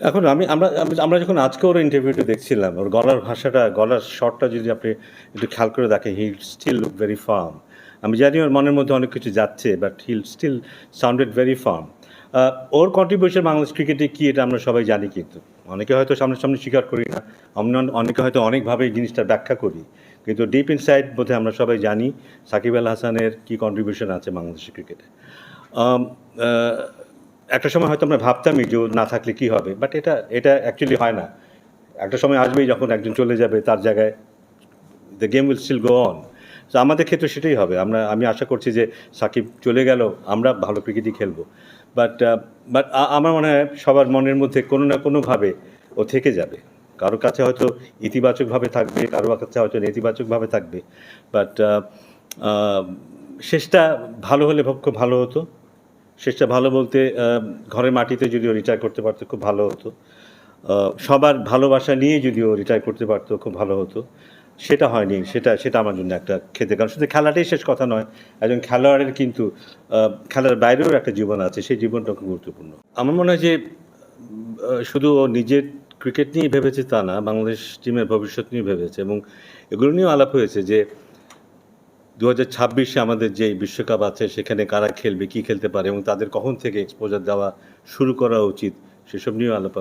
এখন আমি, আমরা, আমি- আমরা যখন আজকে ওর ইন্টারভিউটা দেখছিলাম, ওর গলার ভাষাটা, গলার শটটা যদি আপনি একটু খেয়াল করে দেখেন he still look very firm আমি জানি ওর মনের মধ্যে অনেক কিছু যাচ্ছে but he'll still sounded very firm or contribution Bangladesh ক্রিকেটে কী এটা আমরা সবাই জানি কিন্তু। অনেকে হয়তো সামনাসামনি স্বীকার করি না আমরা অনেকে হয়তো অনেকভাবে এই জিনিসটা ব্যাখ্যা করি। কিন্তু ডিপ ইনসাইড বোধহয় আমরা সবাই জানি সাকিব আল হাসানের কী কন্ট্রিবিউশন আছে বাংলাদেশের ক্রিকেটে একটা সময় হয়তো আমরা ভাবতামই যে না থাকলে কি হবে বাট এটা এটা অ্যাকচুয়ালি হয় না। একটা সময় আসবেই যখন একজন চলে যাবে তার জায়গায় the game will still go on তো আমাদের ক্ষেত্রে সেটাই হবে। আমরা, আমি আশা করছি যে সাকিব চলে গেল, আমরা ভালো ক্রিকেটই খেলব। বাট বাট আমার মনে হয় সবার মনের মধ্যে কোনো না কোনোভাবে ও থেকে যাবে। কারও কাছে হয়তো ইতিবাচকভাবে থাকবে, কারও কাছে হয়তো নেতিবাচকভাবে থাকবে। বাট শেষটা ভালো হলে খুব ভালো হতো। শেষটা ভালো বলতে ঘরের মাটিতে যদিও রিটায়ার করতে পারতো, খুব ভালো হতো। সবার ভালোবাসা নিয়ে যদিও রিটায়ার করতে পারতো, খুব ভালো হতো। সেটা হয়নি, সেটা সেটা আমার জন্য একটা খেতে কারণ শুধু খেলাটাই শেষ কথা নয়, একজন খেলোয়াড়ের কিন্তু খেলার বাইরেও একটা জীবন আছে, সেই জীবনটা খুব গুরুত্বপূর্ণ। আমার মনে হয় যে শুধু ও নিজের ক্রিকেট নিয়ে ভেবেছে তা না, বাংলাদেশ টিমের ভবিষ্যৎ নিয়ে ভেবেছে এবং এগুলো নিয়েও আলাপ হয়েছে যে দু হাজার ছাব্বিশে আমাদের যে বিশ্বকাপ আছে, সেখানে কারা খেলবে, কি খেলতে পারে এবং তাদের কখন থেকে এক্সপোজার দেওয়া শুরু করা উচিত, সেসব নিয়েও আলাপ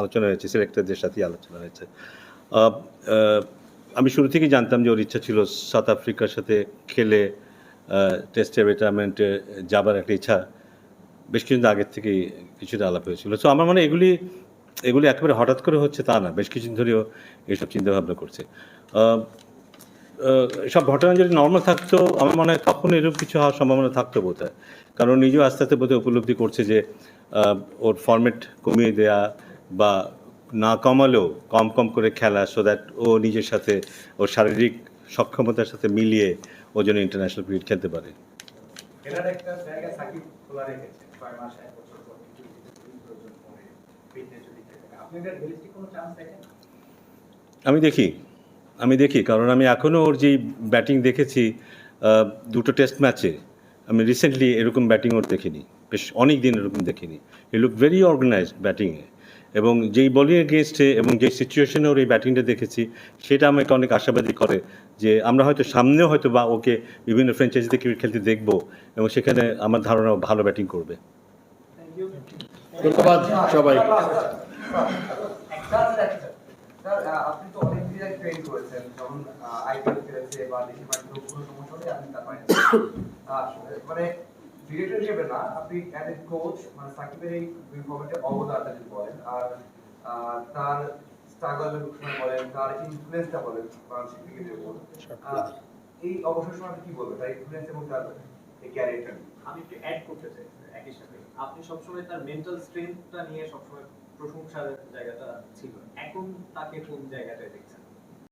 আলোচনা হয়েছে, সিলেক্টরদের সাথেই আলোচনা হয়েছে। আমি শুরু থেকেই জানতাম যে ওর ইচ্ছা ছিল সাউথ আফ্রিকার সাথে খেলে টেস্টে রিটায়ারমেন্টে যাবার একটা ইচ্ছা, বেশ কিছুদিন আগের থেকেই কিছুটা আলাপ হয়েছিল। সো আমার মনে এগুলি এগুলি একেবারে হঠাৎ করে হচ্ছে তা না, বেশ কিছুদিন ধরেও এইসব চিন্তাভাবনা করছে। সব ঘটনা যদি নর্মাল থাকতো আমার মনে হয় তখন এরকম কিছু হওয়ার সম্ভাবনা থাকতো বোধ হয় কারণ নিজেও আস্তে আস্তে বোধহয় উপলব্ধি করছে যে ওর ফর্মেট কমিয়ে দেয়া বা না কমালেও কম কম করে খেলা সো দ্যাট ও নিজের সাথে ওর শারীরিক সক্ষমতার সাথে মিলিয়ে ও যেন ইন্টারন্যাশনাল ক্রিকেট খেলতে পারে। খেলার একটা জায়গা সাকিব খোলা রেখেছে ছয় মাস এক বছর পর কিছু কিছু প্রয়োজন পড়ে ফিটনেস যদি থেকে থাকে। আপনি এটার রিয়েলিস্টিক কোনো চান্স দেখেন? আমি দেখি। আমি দেখি কারণ আমি এখনও ওর যেই ব্যাটিং দেখেছি দুটো টেস্ট ম্যাচে আমি রিসেন্টলি এরকম ব্যাটিং ওর দেখিনি বেশ অনেক দিন এরকম দেখিনি। ই লুক ভেরি অর্গানাইজড ব্যাটিংয়ে এবং যেই বলিং এগেনস্টে এবং যে সিচুয়েশনে ওর এই ব্যাটিংটা দেখেছি সেটা আমাকে অনেক আশাবাদী করে যে আমরা হয়তো সামনেও হয়তো বা ওকে বিভিন্ন ফ্র্যাঞ্চাইজিতে ক্রিকেট খেলতে দেখব এবং সেখানে আমার ধারণা ভালো ব্যাটিং করবে। ধন্যবাদ সবাই। স্যার আপনি তো অনেক জায়গায় ট্রেন করেছেন যখন আইপিএল খেলেছে বা দেশি মাটিতে কোনো সমস্যা হলে আপনি তার মানে ডিরেক্টর হিসেবে না আপনি অ্যাজ এ কোচ মানে সাকিবের এই দুই ফর্মেটে অবদানটা যদি বলেন আর তার স্ট্রাগল বলেন তার ইনফ্লুয়েন্সটা বলেন বাংলাদেশ ক্রিকেটের উপর এই অবসর সময় কি বলবেন তার ইনফ্লুয়েন্স এবং তার এই আমি একটু অ্যাড করতে চাই একই সাথে। আপনি সবসময় তার মেন্টাল স্ট্রেংথটা নিয়ে সবসময় প্রশংসার জায়গাটা ছিল। এখন তাকে কোন জায়গাটায় দেখছেন?